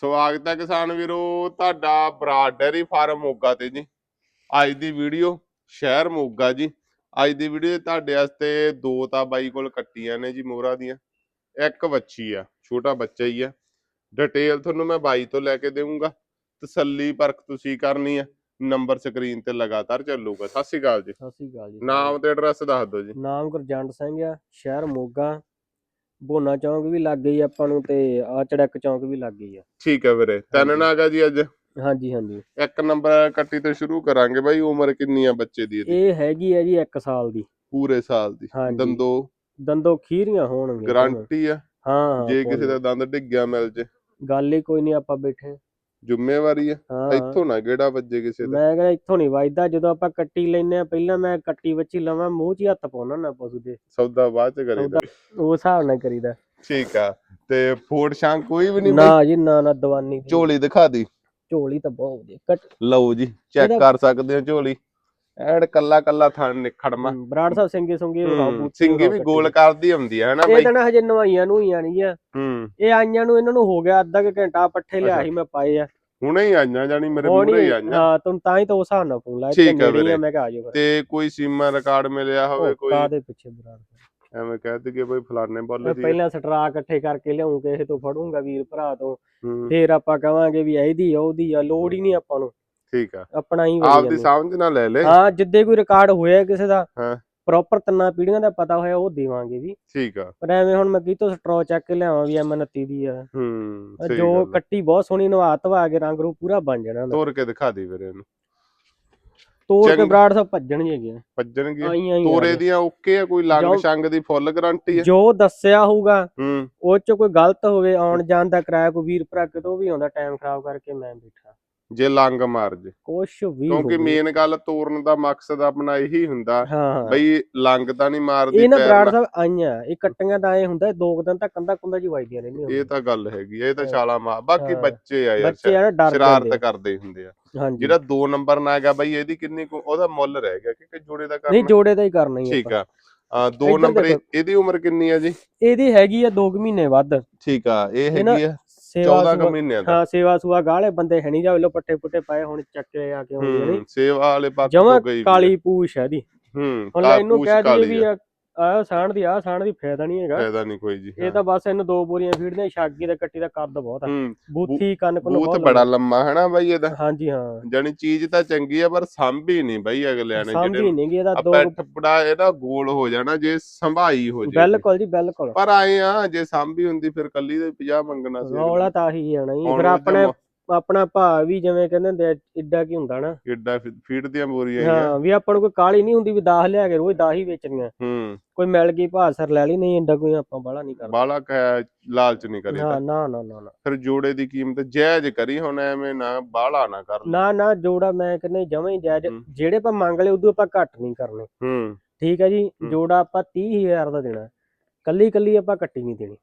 ਸਵਾਗਤ ਹੈ ਕਿਸਾਨ ਵੀਰੋ ਤੁਹਾਡਾ ਬਰਾਡ ਡੈਰੀ ਫਾਰਮ ਮੋਗਾ ਤੇ ਜੀ। ਅੱਜ ਦੀ ਵੀਡੀਓ ਸ਼ਹਿਰ ਮੋਗਾ ਜੀ। ਅੱਜ ਦੀ ਵੀਡੀਓ ਤੁਹਾਡੇ ਵਾਸਤੇ ਦੋ ਤਾਂ ਬਾਈ ਕੋਲ ਕੱਟੀਆਂ ਨੇ ਜੀ ਮੋਹਰਾ ਦੀਆਂ। ਇੱਕ ਵੱਛੀ ਆ ਛੋਟਾ ਬੱਚਾ ਹੀ ਆ। ਡਿਟੇਲ ਤੁਹਾਨੂੰ ਮੈਂ ਬਾਈ ਤੋਂ ਲੈ ਕੇ ਦੇਵਾਂਗਾ ਤਸੱਲੀ ਪਰਖ ਤੁਸੀਂ ਕਰਨੀ ਆ। ਨੰਬਰ ਸਕਰੀਨ ਤੇ ਲਗਾਤਾਰ ਚੱਲੂਗਾ। ਸਤਿ ਸ਼੍ਰੀ ਅਕਾਲ ਜੀ। ਸਤਿ ਸ਼੍ਰੀ ਅਕਾਲ ਜੀ। ਨਾਮ ਤੇ ਐਡਰੈਸ ਦੱਸ ਦਿਓ ਜੀ। ਨਾਮ ਗੁਰਜੰਟ ਸਿੰਘ ਆ ਸ਼ਹਿਰ ਮੋਗਾ। ਬੋਨਾ ਚੌਂਕ ਵੀ ਲੱਗ ਗਈ ਆਪਾਂ ਨੂੰ ਤੇ ਆ ਚੜਕ ਚੌਂਕ ਵੀ ਲੱਗ ਗਈ ਆ। ਠੀਕ ਹੈ ਵੀਰੇ ਤਿੰਨ। ਨਾਗਾ ਜੀ ਅੱਜ? ਹਾਂਜੀ ਹਾਂਜੀ। ਇੱਕ ਨੰਬਰ ਕੱਟੀ ਤੋਂ ਸ਼ੁਰੂ ਕਰਾਂਗੇ ਬਾਈ ਉਮਰ ਕਿੰਨੀ ਆ ਬੱਚੇ ਦੀ ਇਹਦੀ? ਇਹ ਹੈਗੀ ਆ ਜੀ 1 ਸਾਲ ਦੀ। ਪੂਰੇ ਸਾਲ ਦੀ। ਹਾਂਜੀ। ਦੰਦੋ? ਦੰਦੋ ਖੀਰੀਆਂ ਹੋਣਗੀਆਂ। ਗਾਰੰਟੀ ਆ? ਹਾਂ ਹਾਂ ਜੇ ਕੋਈ ਕਿਸੇ ਦਾ ਦੰਦ ਡਿੱਗਿਆ ਮਿਲ ਜੇ। ਗੱਲ ਹੀ ਕੋਈ ਨਹੀਂ ਆਪਾਂ ਬੈਠੇ। ਜ਼ਿੰਮੇਵਾਰੀ ਆ। ਹਾਂ। ਇੱਥੋਂ ਨਾ ਗੇੜਾ ਵੱਜੇ ਕਿਸੇ ਦਾ। ਮੈਂ ਕਹਿੰਦਾ ਇੱਥੋਂ ਨਹੀਂ ਵੱਜਦਾ ਜਦੋਂ ਆਪਾਂ ਕੱਟੀ ਲੈਨੇ ਆ ਪਹਿਲਾਂ ਮੈਂ ਕੱਟੀ ਵੱਚੀ ਲਵਾਂ ਮੂੰਹ 'ਚ ਹੀ ਹੱਥ ਪਾਉਣਾ ਨਾ ਪਸ਼ੂ ਦੇ ਸੌਦਾ ਬਾਅਦ ਚ ਕਰੀਦਾ। ਉਹ ਹਿਸਾਬ ਨਾਲ ਕਰੀਦਾ। ਠੀਕ ਆ ਤੇ ਫੋੜ ਸ਼ਾਂਕ ਕੋਈ ਵੀ ਨਹੀਂ ਨਾ ਜੀ ਨਾ ਨਾ ਦਵਾਨੀ ਦੀ। ਝੋਲੀ ਦਿਖਾ ਦੀ। ਝੋਲੀ ਤਾਂ ਬਹੁਤ ਵਧੀਆ ਕੱਟ। ਲਓ ਜੀ ਚੈੱਕ ਇਹਦਾ- ਕਰ ਸਕਦੇ ਹੋ ਝੋਲੀ। ਐਡ ਕੱਲਾ ਕੱਲਾ ਥਣ ਨਿਖੜਮਾ ਬਰਾੜ ਸਾਹਿਬ ਸਿੰਘੇ ਸੁੰਗੇ ਹੂੰ, ਸਿੰਗੀ ਵੀ ਗੋਲ। ਕਰਦੀ ਹੁੰਦੀ ਆ ਹਨਾ ਇਹ ਬਾਈ? ਤਾਂ ਨਾ ਹਜੇ ਨਵਾਈਆਂ ਨੂੰ ਹੀ ਆਣੀ ਆ ਹੂੰ ਇਹ ਆਈਆਂ ਨੂੰ ਇਹਨਾਂ ਨੂੰ ਹੋ ਗਿਆ ਅੱਧਾ ਕੁ ਘੰਟਾ ਪੱਠੇ ਲਿਆ ਅੱਛਾ। ਸੀ ਮੈਂ ਪਾਏ ਆ। ਹੁਣੇ ਹੀ ਆਈਆਂ ਜਾਨੀ ਮੇਰੇ ਮੂਹਰੇ ਹੀ ਆਈਆਂ। ਹਾਂ ਤੁਹਾਨੂੰ ਤਾਂ ਹੀ ਤਾਂ ਉਸ ਨਾਲ ਫੋਨ ਲਾਇਆ ਠੀਕ ਹੀ ਵੀਰੇ। ਮੈਂ ਕਿਹਾ ਆ ਜਾਓ ਫਿਰ। ਤੇ ਕੋਈ ਸੀਮਾ ਰਿਕਾਰਡ ਮਿਲਿਆ ਹੋਵੇ ਕੋਈ ਕਾਦੇ ਪਿੱਛੇ ਬਰਾੜ। ਐਵੇਂ ਕਹਿ ਦਈਏ ਬਈ ਫਲਾਣੇ ਬੁੱਲ ਦੀ। ਪਹਿਲਾਂ ਸਟਰਾ ਇਕੱਠੇ ਕਰਕੇ ਲਿਆਉਂ ਕਿਸੇ ਤੋਂ ਫੜੂੰਗਾ ਵੀਰ ਭਰਾ ਤੋਂ। ਫੇਰ ਆਪਾਂ ਕਵਾਂਗੇ ਵੀ ਇਹਦੀ ਆ ਉਹਦੀ ਆ ਲੋੜ ਹੀ ਨਹੀਂ ਆਪਾਂ ਨੂੰ। ਠੀਕ ਆ। ਆਪਣਾ ਹੀ ਆਪ ਦੀ ਸਮਝ ਨਾਲ ਲੈ ਲੈ। ਹਾਂ ਜਿੱਦੇ ਕੋਈ ਰਿਕਾਰਡ ਹੋਇਆ ਕਿਸੇ ਦਾ ਹਾਂ। ਪ੍ਰੋਪਰ ਤਿੰਨਾਂ ਪੀੜ੍ਹੀਆਂ ਦਾ ਪਤਾ ਹੋਇਆ ਉਹ ਦੇਵਾਂਗੇ ਵੀ ਠੀਕ ਆ। ਪਰ ਐਵੇਂ ਹੁਣ ਮੈਂ ਕਿਤੋਂ ਸਟਰਾ ਚੱਕ ਕੇ ਲਿਆਵਾਂ ਵੀ ਐਮ 29 ਦੀ ਆ। ਹੂੰ ਜੋ। ਕੱਟੀ ਬਹੁਤ ਸੋਹਣੀ ਨਵਾ ਧਵਾ ਕੇ ਰੰਗ ਰੂ ਪੂਰਾ ਬਣ ਜਾਣਾ। ਤੋੜ ਕੇ ਦਿਖਾ ਦੇ ਵੀਰੇ ਇਹਨੂੰ। ਤੋੜ ਕੇ ਬਰਾੜ ਸਾਹਿਬ ਭੱਜਣਗੇ ਹੈਗੇ ਭੱਜਣਗੇ। ਤੋਰੇ ਦੀਆਂ ਓਕੇ ਆ ਕੋਈ ਲੰਗ ਸ਼ੰਗ ਦੀ ਫੁੱਲ ਗਾਰੰਟੀ ਆ। ਜੋ ਦੱਸਿਆ ਹੋਊਗਾ ਹੂੰ। ਉਹ ਚ ਕੋਈ ਗਲਤ ਹੋਵੇ ਆਉਣ ਜਾਣ ਦਾ ਕਿਰਾਇਆ ਕੋਈ ਵੀਰ ਭਰਾ ਕਿਤੋਂ ਵੀ ਆਉਂਦਾ ਟਾਈਮ ਖਰਾਬ ਕਰਕੇ ਮੈਂ ਬੈਠਾ। ਜੇ ਲੰਗ ਮਾਰ ਜੇ ਕੁਛ ਵੀ ਕਿਉਂਕਿ। ਮੇਨ ਗੱਲ ਤੋਰਨ ਦਾ ਮਕਸਦ ਆਪਣਾ ਇਹੀ ਹੁੰਦਾ ਬਈ ਲੰਗ ਤਾਂ ਨਹੀਂ ਮਾਰਦੀ ਇਹ ਨਾ ਪੈਰ ਬਰਾੜ। ਸਾਹਿਬ ਆਈਆਂ ਇਹ ਕੱਟੀਆਂ ਤਾਂ ਐ ਹੁੰਦਾ ਦੋ ਦਿਨ ਤੱਕ ਕੰਦਾ ਕੁੰਦਾ ਜੀ ਵੱਜਦੀਆਂ ਰਹਿੰਦੀਆਂ ਇਹ ਤਾਂ ਗੱਲ ਹੈਗੀ ਇਹ ਤਾਂ। ਛਾਲਾ ਮਾਰ ਬਾਕੀ। ਬੱਚੇ ਆ ਯਾਰ ਬੱਚੇ ਆ ਨਾ ਡਰ ਸ਼ਰਾਰਤ ਕਰਦੇ ਹੁੰਦੇ ਆ ਜਿਹੜਾ 2 ਨੰਬਰ ਨਾ ਹੈਗਾ ਬਈ ਇਹਦੀ ਕਿੰਨੀ ਕੁ- ਉਹਦਾ ਮੁੱਲ ਰਹਿ ਗਿਆ ਕਿ ਜੋੜੇ ਦਾ ਨਹੀਂ ਕਰਨਾ ਜੋੜੇ ਦਾ ਹੀ ਕਰਨਾ ਹੀ ਠੀਕ। ਆ ਆ 2 ਇੱਧਰ ਨੰਬਰ। ਇਹਦੀ ਉਮਰ ਕਿੰਨੀ ਆ ਜੀ ਇਹਦੀ ਹੈਗੀ ਆ 2 ਮਹੀਨੇ ਵੱਧ ਠੀਕ ਆ ਇਹ ਹੈਗੀ ਆ ਸੇਵਾ 14 ਕੁ ਮਹੀਨਿਆਂ ਦਾ। ਹਾਂ ਸੇਵਾ ਸੁਆ ਗਾਲੇ ਬੰਦੇ ਹੈ ਨਹੀਂ ਜਾ ਵੇਲੋ ਪੱਟੇ ਪੁੱਟੇ ਪਾਏ ਹੁਣ ਚੱਕ ਆ ਕੇ ਆਉਂਦੇ ਨੇ। ਹੂੰ ਸੇਵਾ ਵਾਲੇ ਪਾਸੇ ਜਮਾ ਤੋਂ ਗਈ ਵੀ। ਕਾਲੀ ਪੂਛ ਹੈ ਇਹਦੀ। ਹੂੰ ਹੁਣ ਇਹਨੂੰ ਕਹਿ ਦਈਏ ਕਾਲੀ ਵੀ ਆ, ਆ। ਸਾਣ ਦੀ ਆ ਸਾਣ ਦੀ ਫਾਇਦਾ ਨਹੀਂ ਹੈਗਾ। ਫਾਇਦਾ ਨਹੀਂ ਕੋਈ ਜੀ ਇਹ ਤਾਂ ਬਸ ਇਹਨੂੰ ਦੋ ਬੋਰੀਆਂ ਫੀਡਦੇ ਛਾਗੀ ਤੇ ਕੱਟੀ ਦਾ ਕੱਦ ਬਹੁਤ ਆ। ਹੂੰ ਬੂਥੀ ਕੰਨ ਬੂਥ ਬਹੁਤ ਬੜਾ ਲੰਮਾ। ਲੰਮਾ ਹੈ ਨਾ ਬਾਈ ਇਹਦਾ? ਹਾਂਜੀ ਹਾਂ। ਜਾਨੀ ਚੀਜ਼ ਤਾਂ ਚੰਗੀ ਆ ਪਰ ਸੰਭੀ ਨਹੀਂ ਬਾਈ ਅਗਲਿਆਂ ਨੇ ਜਿਹੜੇ ਨਹੀਂ ਗਈ ਇਹਦਾ ਆ ਦੋ ਪੈਠ ਪੜਾ ਇਹਦਾ ਗੋਲ ਹੋ ਜਾਣਾ ਜੇ ਸੰਭਾਈ ਹੋ ਜੇ ਬਿਲਕੁਲ ਜੀ ਬਿਲਕੁਲ। ਪਰ ਆਏ ਆ ਜੇ ਸੰਭੀ ਹੁੰਦੀ ਫਿਰ ਕੱਲੀ ਦੇ 50 ਮੰਗਣਾ ਸੀ। ਰੌਲਾ ਤਾਂ ਆਹੀ ਆਣਾ ਜੀ ਹੁਣ ਫਿਰ ਆਪਣੇ ਆਪਣਾ ਭਾਅ ਵੀ ਜਿਵੇਂ ਕਹਿੰਦੇ ਹੁੰਦੇ ਆ, ਇੱਡਾ ਕੀ ਹੁੰਦਾ ਨਾ। ਕਿੱਡਾ ਫੀਡ ਦੀਆਂ ਬੋਰੀਆਂ ਹੀ ਆ। ਹਾਂ ਵੀ ਆਪਾਂ ਨੂੰ ਕੋਈ ਕਾਲੀ ਨਹੀਂ ਹੁੰਦੀ ਵੀ 10 ਲਿਆ ਕੇ ਰੋਜ਼ 10 ਹੀ ਵੇਚਣੀਆਂ। ਹੂੰ। ਕੋਈ ਮਿਲ ਗਈ ਭਾਅ ਸਰ ਲੈ ਲਈ ਨਹੀਂ ਇੰਡਾ ਕੋਈ ਆਪਾਂ ਬਾਹਲਾ ਨਹੀਂ ਕਰਦੇ। ਬਾਲਾ ਲਾਲਚ ਨਹੀਂ ਕਰੀਦਾ ਨਾ ਨਾ ਨਾ ਨਾ ਨਾ। ਫਿਰ ਜੋੜੇ ਦੀ ਕੀਮਤ ਜਾਇਜ਼ ਕਰੀ ਹੁਣ ਐਵੇਂ ਨਾ ਬਾਲਾ ਨਾ ਕਰ ਨਾ ਨਾ ਜੋੜਾ ਮੈਂ ਕਹਿੰਦਾ ਜਮਾਂ ਹੀ ਜਾਇਜ਼। ਜਿਹੜੇ ਆਪਾਂ ਮੰਗ ਲਏ ਉਦੋਂ ਆਪਾਂ ਘੱਟ ਨਹੀਂ ਕਰਨੇ। ਹੂੰ। ਠੀਕ ਹੈ ਜੀ। ਜੋੜਾ ਆਪਾਂ 30000 ਦਾ ਦੇਣਾ। ਕੱਲੀ ਕੱਲੀ ਆਪਾਂ ਕੱਟੀ ਨਹੀਂ ਦੇਣੀ।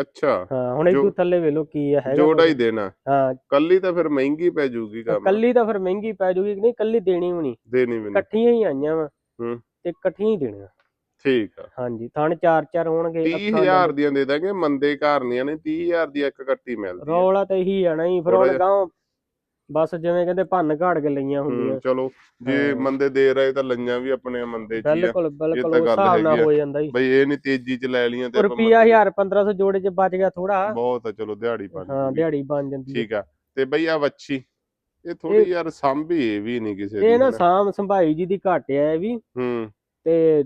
ਅੱਛਾ ਹਾਂ ਹੁਣ ਜੋ- ਥੱਲੇ ਵੇਲੋ ਕੀ ਆ ਹੈਗਾ ਜੋੜਾ ਹੀ? ਦੇਣਾ। ਹਾਂ। ਕੱਲੀ ਤਾਂ ਫਿਰ ਮਹਿੰਗੀ ਪੈ ਜੂਗੀ ਕੰਮ। ਕੱਲੀ ਤਾਂ ਫਿਰ ਮਹਿੰਗੀ ਪੈ ਜੂਗੀ ਨਹੀਂ ਕੱਲੀ ਦੇਣੀ ਵੀ ਨਹੀਂ। ਦੇਣੀ ਵੀ ਨਹੀਂ। ਇਕੱਠੀਆਂ ਹੀ ਆਈਆਂ ਵਾ। ਹੂੰ। ਤੇ ਇਕੱਠੀਆਂ ਹੀ ਦੇਣੀਆਂ। ਠੀਕ ਆ। ਹਾਂਜੀ ਥਣ ਚਾਰ ਚਾਰ ਹੋਣਗੇ ਅੱਖਾਂ 30000 ਦੀਆਂ ਦੇ ਦਾਂਗੇ ਮੰਦੇ ਘਰਨੀਆਂ ਨੇ 30000 ਦੀ ਇੱਕ ਕੱਟੀ ਮਿਲਦੀ ਰੌਲਾ ਤਾਂ ਇਹੀ ਆਣਾ ਹੀ ਫਿਰ ਥੋੜ੍ਹਾ ਹੁਣ ਜਿਹਾ- ਗਾਂ ਬਸ ਜਿਵੇਂ ਕਹਿੰਦੇ ਭੰਨ ਘਾੜ ਕੇ ਲਈਆਂ ਹੁੰਦੀਆਂ। ਹੂੰ ਚਲੋ ਜੇ। ਮੰਦੇ ਦੇ ਰਹੇ ਤਾਂ ਲਈਆਂ ਵੀ ਆਪਣੇ ਮੰਦੇ ਚ ਬਿਲਕੁਲ ਬਿਲਕੁਲ ਹਿਸਾਬ ਨਾਲ। ਹੋ ਜਾਂਦਾ ਹੀ ਬਈ ਇਹ ਨਹੀਂ ਤੇਜ਼ੀ ਚ ਲੈ ਲੀਆਂ ਤੇ ਰੁਪਿਆ 1000 1500 ਜੋੜੇ ਚ ਬਚ ਗਿਆ ਥੋੜਾ ਬਹੁਤ ਆ ਚਲੋ ਦਿਹਾੜੀ ਪਾ ਹਾਂ ਦਿਹਾੜੀ ਬਣ ਜਾਂਦੀ ਠੀਕ ਆ। ਤੇ ਬਈ ਆ ਵੱਛੀ ਇਹ ਥੋੜੀ ਯਾਰ ਸਾਂਭੀ ਵੀ ਨਹੀਂ ਕਿਸੇ ਦੀ ਇਹ ਨਾ। ਸਾਮ ਸੰਭਾਈ ਜੀ ਦੀ ਘੱਟ ਆ ਇਹ ਵੀ। ਹੂੰ। ਤੇ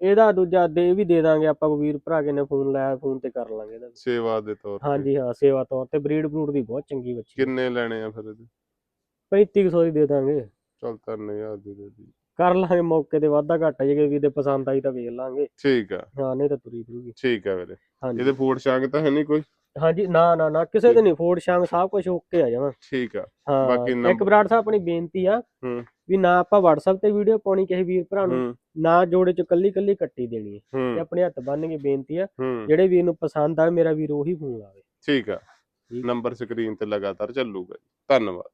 ਇਹਦਾ ਦੂਜਾ ਦੇ ਵੀ ਦੇ ਦਾਂਗੇ ਆਪਾਂ ਵੀਰ ਭਰਾ ਕੇ ਨੇ ਫੋਨ ਲਾਇਆ ਫੋਨ ਤੇ ਕਰ ਲਾਂਗੇ ਇਹਦਾ ਸੇਵਾ ਦੇ ਤੌਰ ਤੇ। ਹਾਂਜੀ ਹਾਂ ਸੇਵਾ ਤੌਰ ਤੇ ਬਰੀਡ ਬਰੂਡ ਦੀ ਬਹੁਤ ਚੰਗੀ ਬੱਚੀ ਕਿੰਨੇ ਲੈਣੇ ਆ ਫਿਰ ਇਹਦੇ? 3500 ਦੀ ਦੇ ਦਾਂਗੇ। ਚਲ ਤਾਂ ਹਜ਼ਾਰ ਦੇ ਦੇ ਦੀ। ਕਰ ਲਾਂਗੇ ਮੌਕੇ ਤੇ ਵਾਧਾ ਘਾਟਾ ਜੇ ਵੀ ਦੇ ਪਸੰਦ ਆਈ ਤਾਂ ਵੇਚ ਲਾਂਗੇ। ਠੀਕ ਆ। ਹਾਂ ਨਹੀਂ ਤਾਂ ਤੁਰੀ ਫਿਰੂਗੀ। ਠੀਕ ਆ ਵੀਰੇ। ਹਾਂਜੀ। ਇਹਦੇ ਫੂਡ ਸ਼ਾਂਗ ਤਾਂ ਹੈ ਨਹੀਂ ਕੋਈ? ਹਾਂਜੀ ਨਾ ਨਾ ਨਾ ਕਿਸੇ ਦੇ ਨਹੀਂ। ਫੋਰਡ ਸ਼ਾਂਗ ਸਭ ਕੁਝ ਓਕੇ ਆ ਜਾਵਾਂ ਠੀਕ ਆ। ਹਾਂ ਬਾਕੀ ਇੱਕ ਬਰਾੜ ਸਾਹਿਬ ਆਪਣੀ ਬੇਨਤੀ ਆ ਹੂੰ। ਵੀ ਨਾ ਆਪਾਂ WhatsApp ਤੇ ਵੀਡੀਓ ਪਾਉਣੀ ਕਿਸੇ ਵੀਰ ਭਰਾ ਨੂੰ ਨਾ ਜੋੜੇ ਚ ਕੱਲੀ ਕੱਲੀ ਕੱਟੀ ਦੇਣੀ ਹੈ। ਹੂੰ। ਆਪਣੇ ਹੱਥ ਬੰਨ ਕੇ ਬੇਨਤੀ ਆ ਜਿਹੜੇ ਵੀਰ ਨੂੰ ਪਸੰਦ ਆ ਮੇਰਾ ਵੀਰ ਉਹੀ ਫੋਨ ਲਾਵੇ। ਠੀਕ ਆ। ਨੰਬਰ ਸਕਰੀਨ ਤੇ ਲਗਾਤਾਰ ਚੱਲੂਗਾ। ਧੰਨਵਾਦ।